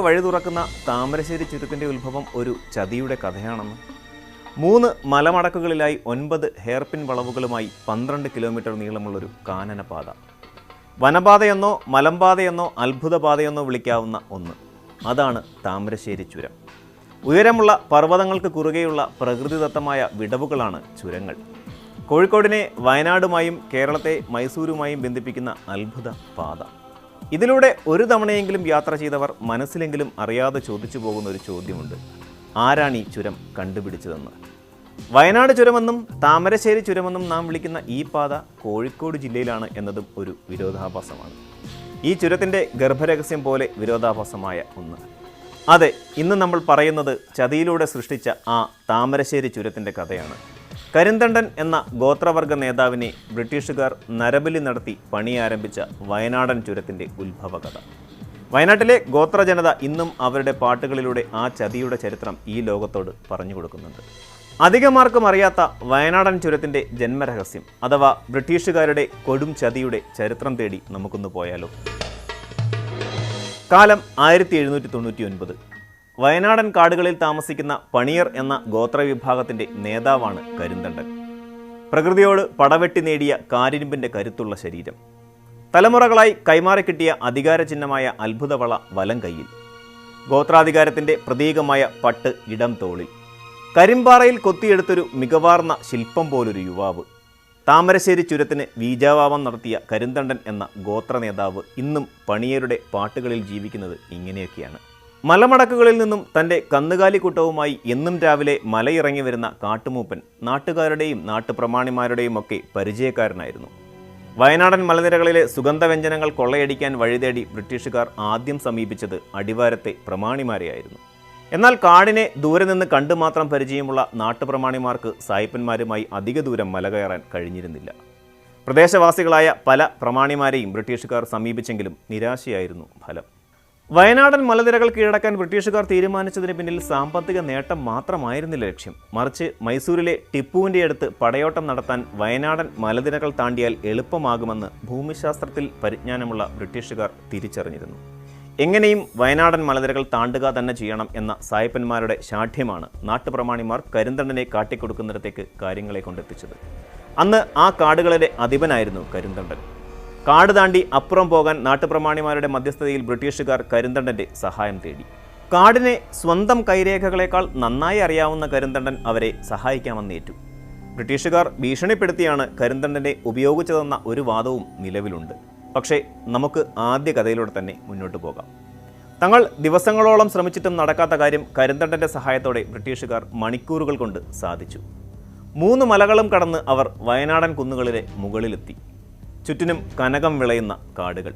വഴി തുറക്കുന്ന താമരശ്ശേരി ചുരത്തിന്റെ ഉത്ഭവം ഒരു ചതിയുടെ കഥയാണെന്ന്. മൂന്ന് മലമടക്കുകളിലായി ഒൻപത് ഹെയർപിൻ വളവുകളുമായി പന്ത്രണ്ട് കിലോമീറ്റർ നീളമുള്ളൊരു കാനനപാത. വനപാതയെന്നോ മലമ്പാതയെന്നോ അത്ഭുതപാതയെന്നോ വിളിക്കാവുന്ന ഒന്ന്. അതാണ് താമരശ്ശേരി ചുരം. ഉയരമുള്ള പർവതങ്ങൾക്ക് കുറുകെയുള്ള പ്രകൃതിദത്തമായ വിടവുകളാണ് ചുരങ്ങൾ. കോഴിക്കോടിനെ വയനാടുമായും കേരളത്തെ മൈസൂരുമായും ബന്ധിപ്പിക്കുന്ന അത്ഭുത പാത ഇതിലൂടെ ഒരു തവണയെങ്കിലും യാത്ര ചെയ്തവർ മനസ്സിലെങ്കിലും അറിയാതെ ചോദിച്ചു പോകുന്ന ഒരു ചോദ്യമുണ്ട്. ആരാണ് ഈ ചുരം കണ്ടുപിടിച്ചതെന്ന്? വയനാട് ചുരമെന്നും താമരശ്ശേരി ചുരമെന്നും നാം വിളിക്കുന്ന ഈ പാത കോഴിക്കോട് ജില്ലയിലാണ് എന്നതും ഒരു വിരോധാഭാസമാണ്. ഈ ചുരത്തിന്റെ ഗർഭരഹസ്യം പോലെ വിരോധാഭാസമായ ഒന്ന്. അതെ ഇന്ന് നമ്മൾ പറയുന്നത് ചതിയിലൂടെ സൃഷ്ടിച്ച ആ താമരശ്ശേരി ചുരത്തിന്റെ കഥയാണ്. കരിന്തണ്ടൻ എന്ന ഗോത്രവർഗ നേതാവിനെ ബ്രിട്ടീഷുകാർ നരബലി നടത്തി പണിയാരംഭിച്ച വയനാടൻ ചുരത്തിന്റെ ഉത്ഭവകഥ. വയനാട്ടിലെ ഗോത്രജനത ഇന്നും അവരുടെ പാട്ടുകളിലൂടെ ആ ചതിയുടെ ചരിത്രം ഈ ലോകത്തോട് പറഞ്ഞു കൊടുക്കുന്നുണ്ട്. അധികമാർക്കും അറിയാത്ത വയനാടൻ ചുരത്തിന്റെ ജന്മരഹസ്യം അഥവാ ബ്രിട്ടീഷുകാരുടെ കൊടും ചതിയുടെ ചരിത്രം തേടി നമുക്കൊന്ന് പോയാലോ. കാലം ആയിരത്തി എഴുന്നൂറ്റി തൊണ്ണൂറ്റി ഒൻപത് വയനാടൻ കാടുകളിൽ താമസിക്കുന്ന പണിയർ എന്ന ഗോത്രവിഭാഗത്തിന്റെ നേതാവാണ് കരിന്തണ്ടൻ. പ്രകൃതിയോട് പടവെട്ടി നേടിയ കാരിരുമ്പിന്റെ കരുത്തുള്ള ശരീരം. തലമുറകളായി കൈമാറിക്കിട്ടിയ അധികാര ചിഹ്നമായ അത്ഭുതവള വലം കൈയിൽ. ഗോത്രാധികാരത്തിന്റെ പ്രതീകമായ പട്ട് ഇടം തോളിൽ. കരിമ്പാറയിൽ കൊത്തിയെടുത്തൊരു മികവാർന്ന ശില്പം പോലൊരു യുവാവ്. താമരശ്ശേരി ചുരത്തിന് വീജാവാമം നടത്തിയ കരിന്തണ്ടൻ എന്ന ഗോത്ര നേതാവ് ഇന്നും പണിയരുടെ പാട്ടുകളിൽ ജീവിക്കുന്നത് ഇങ്ങനെയൊക്കെയാണ്. മലമടക്കുകളിൽ നിന്നും തന്റെ കന്നുകാലിക്കൂട്ടവുമായി എന്നും രാവിലെ മലയിറങ്ങി വരുന്ന കാട്ടുമൂപ്പൻ നാട്ടുകാരുടെയും നാട്ടുപ്രമാണിമാരുടെയും ഒക്കെ പരിചയക്കാരനായിരുന്നു. വയനാടൻ മലനിരകളിലെ സുഗന്ധവ്യഞ്ജനങ്ങൾ കൊള്ളയടിക്കാൻ വഴിതേടി ബ്രിട്ടീഷുകാർ ആദ്യം സമീപിച്ചത് അടിവാരത്തെ പ്രമാണിമാരെയായിരുന്നു. എന്നാൽ കാടിനെ ദൂരെ നിന്ന് കണ്ടു മാത്രം പരിചയമുള്ള നാട്ടുപ്രമാണിമാർക്ക് സായിപ്പന്മാരുമായി അധിക ദൂരം മല കയറാൻ കഴിഞ്ഞിരുന്നില്ല. പ്രദേശവാസികളായ പല പ്രമാണിമാരെയും ബ്രിട്ടീഷുകാർ സമീപിച്ചെങ്കിലും നിരാശയായിരുന്നു ഫലം. വയനാടൻ മലനിരകൾ കീഴടക്കാൻ ബ്രിട്ടീഷുകാർ തീരുമാനിച്ചതിന് പിന്നിൽ സാമ്പത്തിക നേട്ടം മാത്രമായിരുന്നില്ല ലക്ഷ്യം. മറിച്ച് മൈസൂരിലെ ടിപ്പുവിന്റെ അടുത്ത് പടയോട്ടം നടത്താൻ വയനാടൻ മലനിരകൾ താണ്ടിയാൽ എളുപ്പമാകുമെന്ന് ഭൂമിശാസ്ത്രത്തിൽ പരിജ്ഞാനമുള്ള ബ്രിട്ടീഷുകാർ തിരിച്ചറിഞ്ഞിരുന്നു. എങ്ങനെയും വയനാടൻ മലനിരകൾ താണ്ടുക തന്നെ ചെയ്യണം എന്ന സായപ്പന്മാരുടെ ശാഠ്യമാണ് നാട്ടുപ്രമാണിമാർ കരിന്തണ്ടനെ കാട്ടിക്കൊടുക്കുന്നിടത്തേക്ക് കാര്യങ്ങളെ കൊണ്ടെത്തിച്ചത്. അന്ന് ആ കാടുകളിലെ അധിപനായിരുന്നു കരിന്തണ്ടൻ. കാട് താണ്ടി അപ്പുറം പോകാൻ നാട്ടുപ്രമാണിമാരുടെ മധ്യസ്ഥതയിൽ ബ്രിട്ടീഷുകാർ കരിന്തണ്ടന്റെ സഹായം തേടി. കാടിനെ സ്വന്തം കൈരേഖകളെക്കാൾ നന്നായി അറിയാവുന്ന കരിന്തണ്ടൻ അവരെ സഹായിക്കാമെന്നേറ്റു ബ്രിട്ടീഷുകാർ ഭീഷണിപ്പെടുത്തിയാണ് കരിന്തണ്ടനെ ഉപയോഗിച്ചതെന്ന ഒരു വാദവും നിലവിലുണ്ട്. പക്ഷേ നമുക്ക് ആദ്യ കഥയിലൂടെ തന്നെ മുന്നോട്ട് പോകാം. തങ്ങൾ ദിവസങ്ങളോളം ശ്രമിച്ചിട്ടും നടക്കാത്ത കാര്യം കരിന്തണ്ടന്റെ സഹായത്തോടെ ബ്രിട്ടീഷുകാർ മണിക്കൂറുകൾ കൊണ്ട് സാധിച്ചു. മൂന്ന് മലകളും കടന്ന് അവർ വയനാടൻ കുന്നുകളിലെ മുകളിലെത്തി. ചുറ്റിനും കനകം വിളയുന്ന കാടുകൾ.